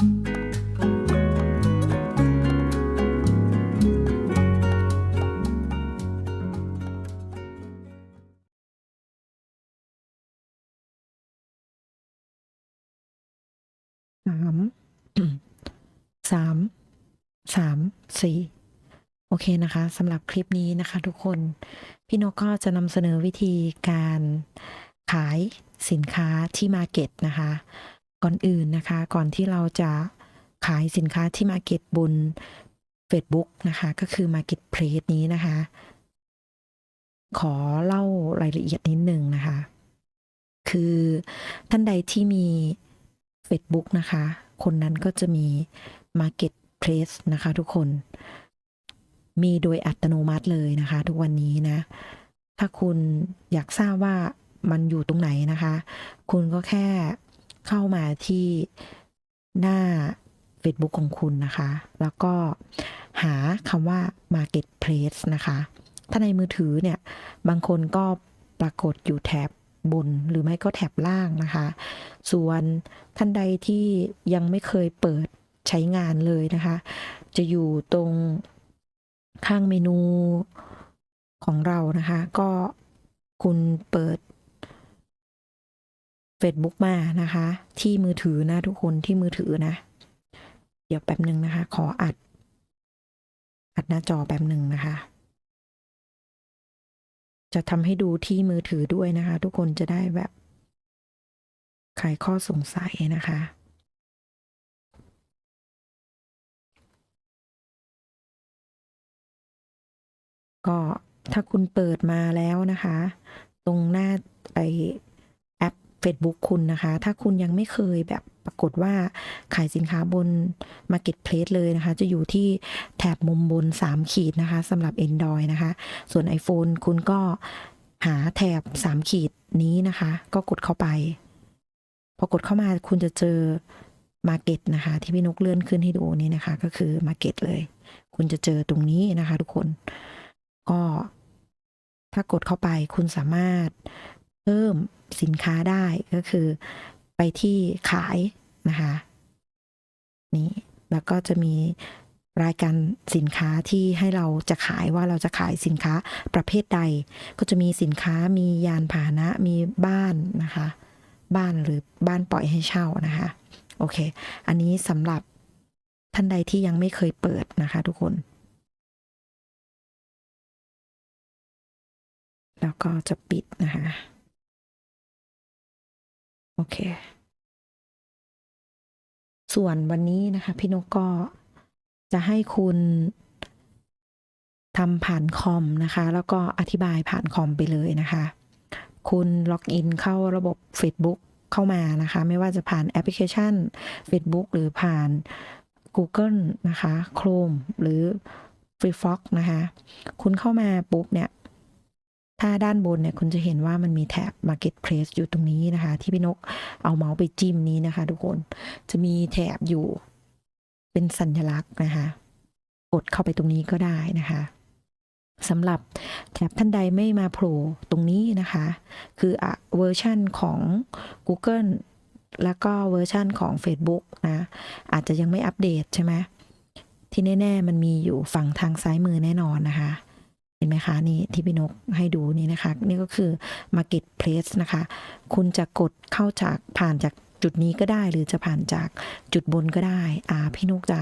สามสามสามสี่โอเคนะคะสำหรับคลิปนี้นะคะทุกคน พี่นกก็จะนำเสนอวิธีการขายสินค้าที่มาเก็ตนะคะ ก่อนอื่นนะคะ ก่อนที่เราจะขายสินค้าที่มาเก็ตบน Facebook นะคะ ก็คือ Marketplace นี้นะคะ ขอเล่ารายละเอียดนิดหนึ่งนะคะ คือท่านใดที่มี Facebook นะคะ คนนั้นก็จะมี Marketplace นะคะทุกคน มีโดยอัตโนมัติเลยนะคะ ทุกวันนี้นะ ถ้าคุณอยากทราบว่ามันอยู่ตรงไหนนะคะ คุณก็แค่ เข้ามาที่หน้า Facebook ของคุณนะคะ แล้วก็หาคำว่า Marketplace นะคะ ถ้าในมือถือเนี่ย บางคนก็ปรากฏอยู่แถบบน หรือไม่ก็แถบล่างนะคะ ส่วนท่านใดที่ยังไม่เคยเปิดใช้งานเลยนะคะ จะอยู่ตรงข้างเมนูของเรานะคะ ก็คุณเปิด Facebook มานะคะ ที่มือถือนะทุกคนที่มือถือนะ เดี๋ยวแป๊บหนึ่งนะคะ ขออัด อัดหน้าจอแป๊บหนึ่งนะคะ จะทำให้ดูที่มือถือด้วยนะคะ ทุกคนจะได้แบบคลายข้อสงสัยนะคะก็ถ้าคุณเปิดมาแล้วนะคะ ตรงหน้าไอ Facebook คุณนะคะ ถ้าคุณยังไม่เคยแบบปรากฏว่าขายสินค้าบน Marketplace เลยนะคะ จะอยู่ที่แถบมุมบน 3 ขีดนะคะสำหรับ Android นะคะ ส่วน iPhone คุณก็หาแถบ 3 ขีดนี้นะคะ ก็กดเข้าไป พอกดเข้ามาคุณจะเจอ Market นะคะ ที่พี่นกเลื่อนขึ้นให้ดูนี่นะคะ ก็คือ Market เลย คุณจะเจอตรงนี้นะคะ ทุกคน ก็ถ้ากดเข้าไปคุณสามารถเพิ่ม สินค้าได้ก็คือไปที่ขายนะคะนี่แล้วก็จะมีรายการสินค้าที่ให้เราจะขายว่าเราจะขายสินค้าประเภทใด ก็จะมีสินค้ามียานพาหนะมีบ้านนะคะ บ้านหรือบ้านปล่อยให้เช่านะคะ โอเค อันนี้สำหรับท่านใดที่ยังไม่เคยเปิดนะคะ ทุกคน แล้วก็จะปิดนะคะ โอเค ส่วนวันนี้นะคะ พี่นกก็จะให้คุณทำผ่านคอมนะคะ แล้วก็อธิบายผ่านคอมไปเลยนะคะ คุณล็อกอินเข้าระบบ Facebook เข้ามานะคะ ไม่ว่าจะผ่านแอปพลิเคชัน Facebook หรือผ่าน Google นะคะ Chrome หรือ Firefox นะคะ คุณเข้ามาปุ๊บเนี่ย ถ้าด้านบนเนี่ยคุณจะเห็นว่ามันมีแถบ Marketplace อยู่ตรงนี้นะคะ ที่พี่นกเอาเมาส์ไปจิ้มนี้นะคะ ทุกคนจะมีแถบอยู่ เป็นสัญลักษณ์นะคะ กดเข้าไปตรงนี้ก็ได้นะคะสำหรับแถบท่านใดไม่มาโผล่ตรงนี้นะคะ คืออะเวอร์ชันของ Google แล้วก็เวอร์ชันของ Facebook นะ อาจจะยังไม่อัปเดตใช่ไหมที่แน่ ๆ มันมีอยู่ฝั่งทางซ้ายมือแน่นอนนะคะ เห็นไหมคะนี่ที่พี่นกให้ดูนี่นะคะ นี่ก็คือ Marketplace นะคะ คุณจะกดเข้าจากผ่านจากจุดนี้ก็ได้หรือจะผ่านจากจุดบนก็ได้อ่าพี่นกจะ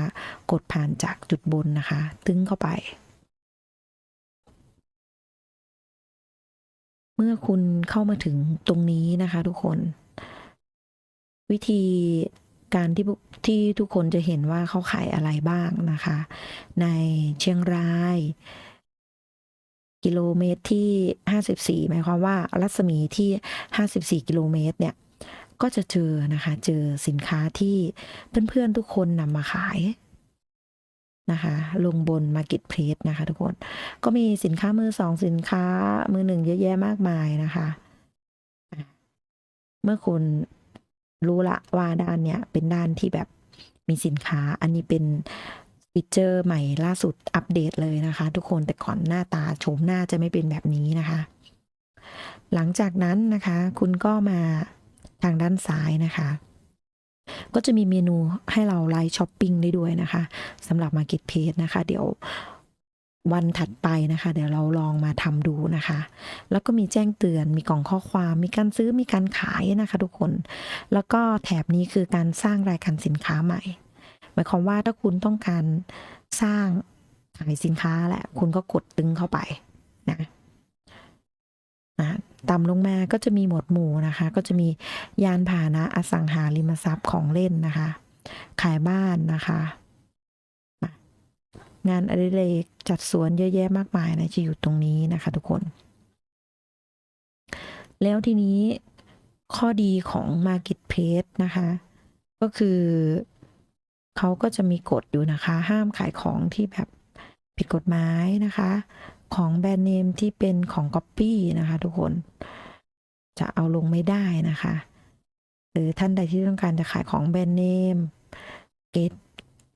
กดผ่านจากจุดบนนะคะ ตึ้งเข้าไป เมื่อคุณเข้ามาถึงตรงนี้นะคะทุกคน วิธีการที่ที่ทุกคนจะเห็นว่าเขาขายอะไรบ้างนะคะ ในเชียงราย กิโลเมตรที่ 54 หมายความว่ารัศมีที่ 54 กิโลเมตรเนี่ย ก็จะเจอนะคะ เจอสินค้าที่เพื่อนๆทุกคนนำมาขายนะคะลงบน Marketplace นะคะทุกคน ก็มีสินค้ามือสองสินค้ามือหนึ่งเยอะแยะมากมายนะคะ เมื่อคุณรู้ละว่าด้านเนี้ยเป็นด้านที่แบบมีสินค้าอันนี้เป็น ฟีเจอร์ใหม่ล่าสุดอัปเดตเลยนะคะ ทุกคนแต่ก่อนหน้าตาโฉมหน้าจะไม่เป็นแบบนี้นะคะ หลังจากนั้นนะคะ คุณก็มาทางด้านซ้ายนะคะ ก็จะมีเมนูให้เราไลฟ์ช้อปปิ้งได้ด้วยนะคะสำหรับ Marketplace นะคะ เดี๋ยววันถัดไปนะคะ เดี๋ยวเราลองมาทำดูนะคะ แล้วก็มีแจ้งเตือนมีกล่องข้อความมีการซื้อมีการขายนะคะ ทุกคน แล้วก็แถบนี้คือการสร้างรายการสินค้าใหม่ มายความว่าถ้าคุณต้องการสร้างขายสินค้าแหละ คุณก็กดตึงเข้าไปนะนะตามลงมาก็จะมีหมวดหมู่นะคะ ก็จะมียานพาหนะอสังหาริมทรัพย์ของเล่นนะคะ ขายบ้านนะคะนะงานอดิเรกจัดสวนเยอะแยะมากมายนะจะอยู่ตรงนี้นะคะทุกคน แล้วทีนี้ข้อดีของ Marketplace นะคะ ก็คือ เขาก็จะมีกฎอยู่นะคะ ห้ามขายของที่แบบผิดกฎหมายนะคะ ของแบรนด์เนมที่เป็นของก๊อปปี้นะคะ ทุกคน จะเอาลงไม่ได้นะคะหรือท่านใดที่ต้องการจะขายของแบรนด์เนมเกรด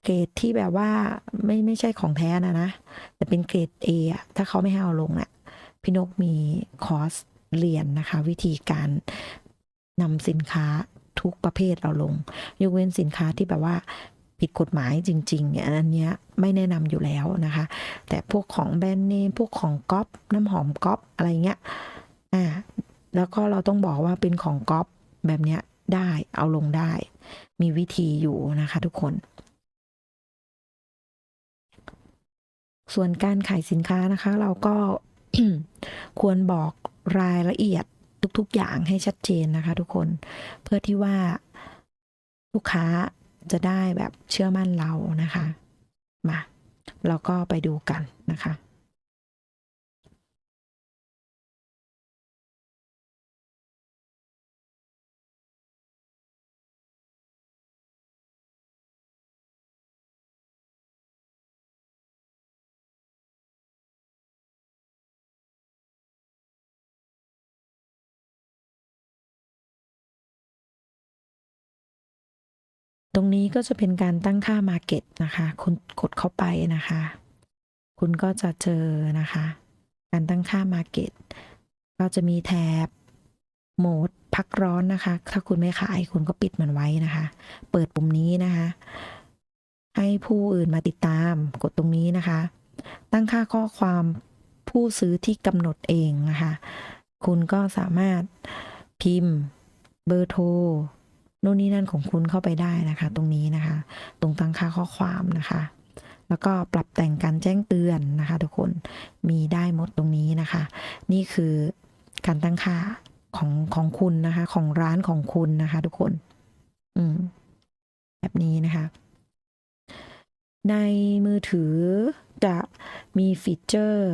เกรดที่แบบว่าไม่ไม่ใช่ของแท้นะนะแต่เป็นเกรด A อะถ้าเขาไม่ให้เอาลงน่ะพี่นกมีคอร์สเรียนนะคะ วิธีการนำสินค้าทุกประเภทเอาลง ยกเว้นสินค้าที่แบบว่า ผิดกฎหมายจริงๆเนี่ยอันนี้ไม่แนะนำอยู่แล้วนะคะ แต่พวกของแบรนด์เนมพวกของก๊อปน้ำหอมก๊อปอะไรเงี้ยอ่าแล้วก็เราต้องบอกว่าเป็นของก๊อปแบบเนี้ยได้เอาลงได้ มีวิธีอยู่นะคะทุกคน ส่วนการขายสินค้านะคะ เราก็ควรบอกรายละเอียดทุกๆอย่างให้ชัดเจนนะคะ ทุกคนเพื่อที่ว่าลูกค้า จะได้แบบเชื่อมั่นเรานะคะ มา เราก็ไปดูกันนะคะ ตรงนี้ก็จะเป็นการตั้งค่า Market นะคะ คุณกดเข้าไปนะคะ คุณก็จะเจอนะคะ การตั้งค่า Market ก็จะมีแถบโหมดพักร้อนนะคะ ถ้าคุณไม่ขายคุณก็ปิดมันไว้นะคะ เปิดปุ่มนี้นะคะ ให้ผู้อื่นมาติดตามกดตรงนี้นะคะ ตั้งค่าข้อความผู้ซื้อที่กำหนดเองนะคะ คุณก็สามารถพิมพ์เบอร์โทร โน่นนี่นั่นของคุณเข้าไปได้นะคะ ตรงนี้นะคะ ตรงตั้งค่าข้อความนะคะ แล้วก็ปรับแต่งการแจ้งเตือนนะคะ ทุกคนมีได้หมดตรงนี้นะคะ นี่คือการตั้งค่าของของคุณนะคะ ของร้านของคุณนะคะ ทุกคน อืม แบบนี้นะคะ ในมือถือจะมีฟีเจอร์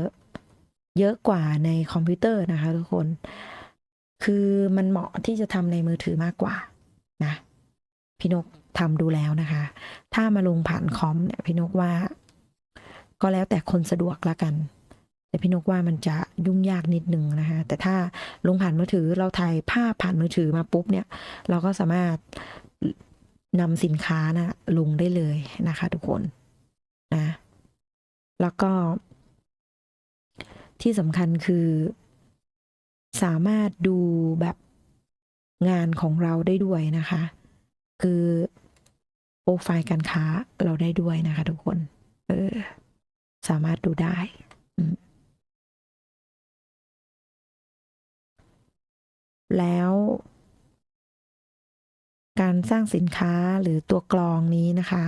เยอะกว่าในคอมพิวเตอร์นะคะ ทุกคน คือมันเหมาะที่จะทำในมือถือมากกว่า พี่นกทำดูแล้วนะคะ ถ้ามาลงผ่านคอมเนี่ยพี่นกว่า ก็แล้วแต่คนสะดวกละกัน แต่พี่นกว่ามันจะยุ่งยากนิดนึงนะคะ แต่ถ้าลงผ่านมือถือเราถ่ายภาพผ่านมือถือมาปุ๊บเนี่ย เราก็สามารถนำสินค้านะลงได้เลยนะคะ ทุกคนนะแล้วก็ ที่สำคัญคือ สามารถดูแบบงานของเราได้ด้วยนะคะ คือโปรไฟล์การค้าเราได้ด้วยนะคะทุกคน เออ สามารถดูได้แล้วการสร้างสินค้าหรือตัวกรองนี้นะคะ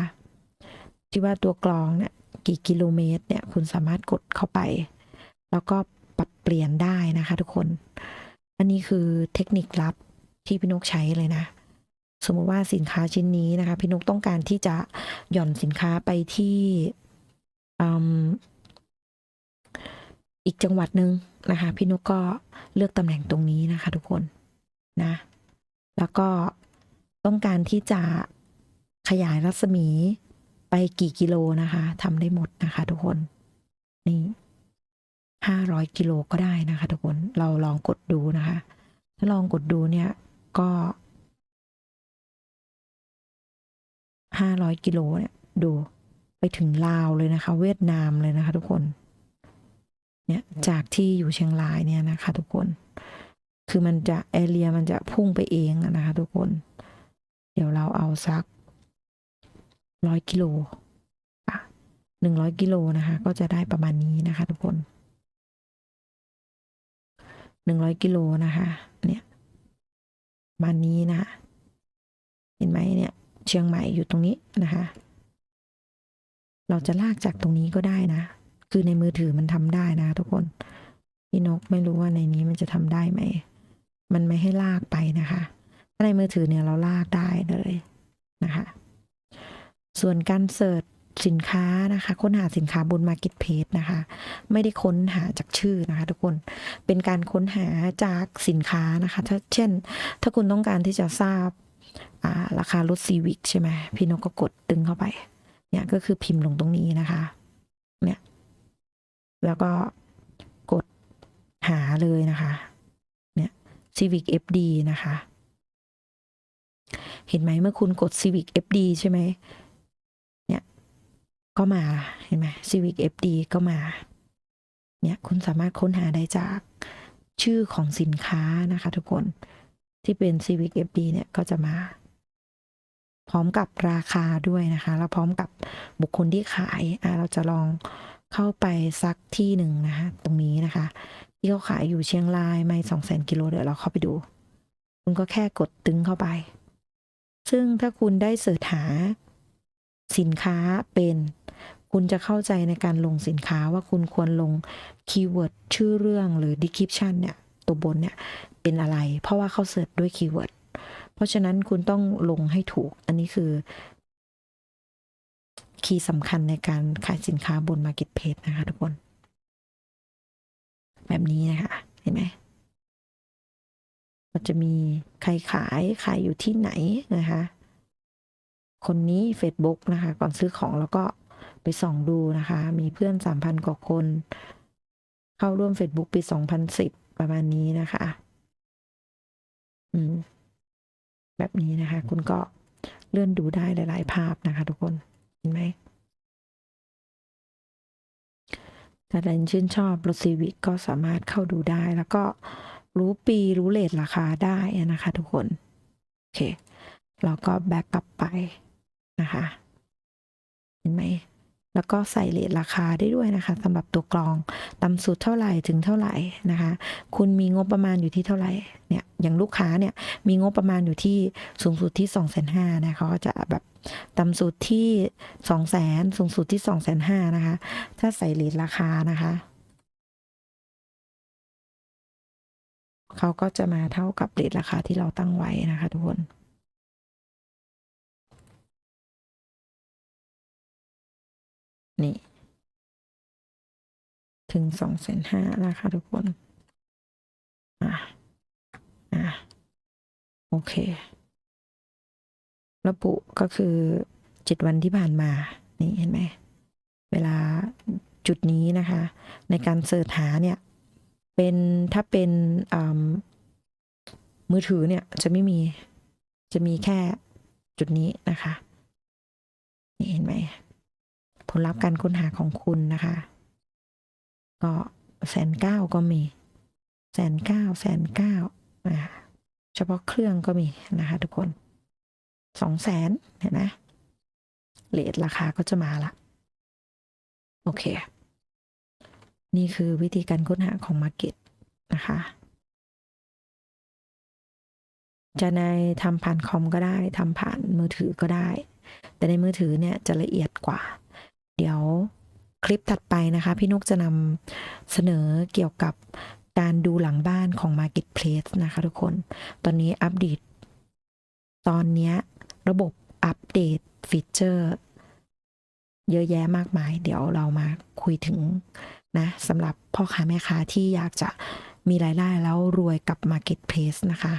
ที่ว่าตัวกรองเนี่ยกี่กิโลเมตรเนี่ยคุณสามารถกดเข้าไป แล้วก็ปรับเปลี่ยนได้นะคะทุกคน อันนี้คือเทคนิคลับที่พี่นกใช้เลยนะ สมมติว่าสินค้าชิ้นนี้นะคะ พี่นกต้องการที่จะหย่อนสินค้าไปที่อีกจังหวัดหนึ่งนะคะ พี่นกก็เลือกตำแหน่งตรงนี้นะคะ ทุกคนนะ แล้วก็ต้องการที่จะขยายรัศมีไปกี่กิโลนะคะทำได้หมดนะคะ ทุกคนนี่ห้าร้อยกิโลก็ได้นะคะ ทุกคนเราลองกดดูนะคะ ถ้าลองกดดูเนี่ยก็ ห้าร้อยกิโลเนี่ยดูไปถึงลาวเลยนะคะ เวียดนามเลยนะคะ ทุกคน เนี่ยจากที่อยู่เชียงรายเนี่ยนะคะ ทุกคน คือมันจะแอเรียมันจะพุ่งไปเองอะนะคะ ทุกคน เดี๋ยวเราเอาสักร้อยกิโลอะหนึ่งร้อยกิโลนะคะ ก็จะได้ประมาณนี้นะคะ ทุกคนหนึ่งร้อยกิโลนะคะ เนี่ยประมาณนี้นะคะเห็นไหมเนี่ย เชียงใหม่อยู่ตรงนี้นะคะ เราจะลากจากตรงนี้ก็ได้นะ คือในมือถือมันทำได้นะทุกคนพี่นกไม่รู้ว่าในนี้มันจะทำได้ไหม มันไม่ให้ลากไปนะคะ ถ้าในมือถือเนี่ยเราลากได้เลยนะคะ ส่วนการเสิร์ชสินค้านะคะ ค้นหาสินค้าบน Marketplace นะคะ ไม่ได้ค้นหาจากชื่อนะคะ ทุกคนเป็นการค้นหาจากสินค้านะคะ ถ้าเช่น ถ้าคุณต้องการที่จะทราบ ราคารถซีวิกใช่ไหมพี่นกก็กดดึงเข้าไป เนี่ยก็คือพิมพ์ลงตรงนี้นะคะ เนี่ย แล้วก็กดหาเลยนะคะ เนี่ย Civic FD นะคะ เห็นไหมเมื่อคุณกด Civic FD ใช่ไหมเนี่ยก็มาเห็นไหม Civic FD ก็มา เนี่ยคุณสามารถค้นหาได้จากชื่อของสินค้านะคะทุกคน ที่เป็น Civic FD เนี่ยก็จะมา พร้อมกับราคาด้วยนะคะ แล้วพร้อมกับบุคคลที่ขายอ่าเราจะลองเข้าไปสักที่หนึ่งนะคะ ตรงนี้นะคะ ที่เขาขายอยู่เชียงรายไม่สองแสนกิโลเดี๋ยวเราเข้าไปดูคุณก็แค่กดตึงเข้าไป ซึ่งถ้าคุณได้เสิร์ชหาสินค้าเป็น คุณจะเข้าใจในการลงสินค้าว่าคุณควรลงคีย์เวิร์ดชื่อเรื่องหรือ description เนี่ย ตัวบนเนี่ยเป็นอะไร เพราะว่าเขาเสิร์ชด้วยคีย์เวิร์ดเพราะฉะนั้นคุณต้องลงให้ถูก อันนี้คือ คีย์สำคัญในการขายสินค้าบน Marketplace นะคะทุกคน แบบนี้นะคะ เห็นไหมก็จะมีใครขายขายอยู่ที่ไหนนะคะ คนนี้ Facebook นะคะ ก่อนซื้อของแล้วก็ไปส่องดูนะคะ มีเพื่อนสามพันกว่าคน เข้าร่วม Facebook ปีสองพันสิบ ประมาณนี้นะคะ อืม แบบนี้นะคะ คุณก็เลื่อนดูได้หลาย ๆ ภาพนะคะทุกคน เห็นไหมถ้าใครชื่นชอบรถซีวิกก็สามารถเข้าดูได้ แล้วก็รู้ปีรู้เลทราคาได้นะคะทุกคน โอเค เราก็แบ็กกลับไปนะคะ เห็นไหม แล้วก็ใส่เลทราคาได้ด้วยนะคะสำหรับตัวกรองต่ำสุดเท่าไหร่ถึงเท่าไหร่นะคะ คุณมีงบประมาณอยู่ที่เท่าไหร่เนี่ยอย่างลูกค้าเนี่ยมีงบประมาณอยู่ที่สูงสุดที่สองแสนห้านะเขาก็จะแบบต่ำสุดที่สองแสนสูงสุดที่สองแสนห้านะคะ ถ้าใส่เลทราคานะคะเขาก็จะมาเท่ากับเลทราคาที่เราตั้งไว้นะคะทุกคน นี่ ถึงสองแสนห้านะคะทุกคน อะ อะ โอเค ระบุก็คือเจ็ดวันที่ผ่านมา นี่เห็นไหม เวลาจุดนี้นะคะ ในการเสิร์ชหาเนี่ย เป็นถ้าเป็นมือถือเนี่ยจะไม่มี จะมีแค่จุดนี้นะคะ นี่เห็นไหม ผลลัพธ์การค้นหาของคุณนะคะ ก็แสนเก้าก็มีแสนเก้าแสนเก้าอ่าเฉพาะเครื่องก็มีนะคะ ทุกคนสองแสนเห็นไหมเลทราคาก็จะมาละโอเค นี่คือวิธีการค้นหาของ Market นะคะ จะในทำผ่านคอมก็ได้ทำผ่านมือถือก็ได้ แต่ในมือถือเนี่ยจะละเอียดกว่า เดี๋ยวคลิปถัดไปนะคะ พี่นกจะนำเสนอเกี่ยวกับการดูหลังบ้านของ Marketplace นะคะทุกคน ตอนนี้อัปเดต ตอนนี้ระบบอัปเดตฟีเจอร์ เยอะแยะมากมาย เดี๋ยวเรามาคุยถึงนะสำหรับพ่อค้าแม่ค้าที่อยากจะ มีรายได้แล้วรวยกับ Marketplace นะคะ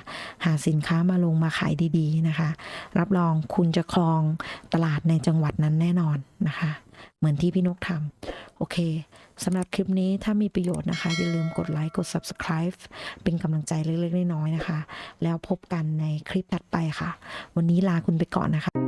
หาสินค้ามาลงมาขายดีๆนะคะ รับรองคุณจะครองตลาดในจังหวัดนั้นแน่นอนนะคะ เหมือนที่พี่นกทำโอเคสำหรับคลิปนี้ถ้ามีประโยชน์นะคะ อย่าลืมกดไลค์กด Subscribe เป็นกำลังใจเล็กๆน้อยๆนะคะ แล้วพบกันในคลิปถัดไปค่ะ วันนี้ลาคุณไปก่อนนะคะ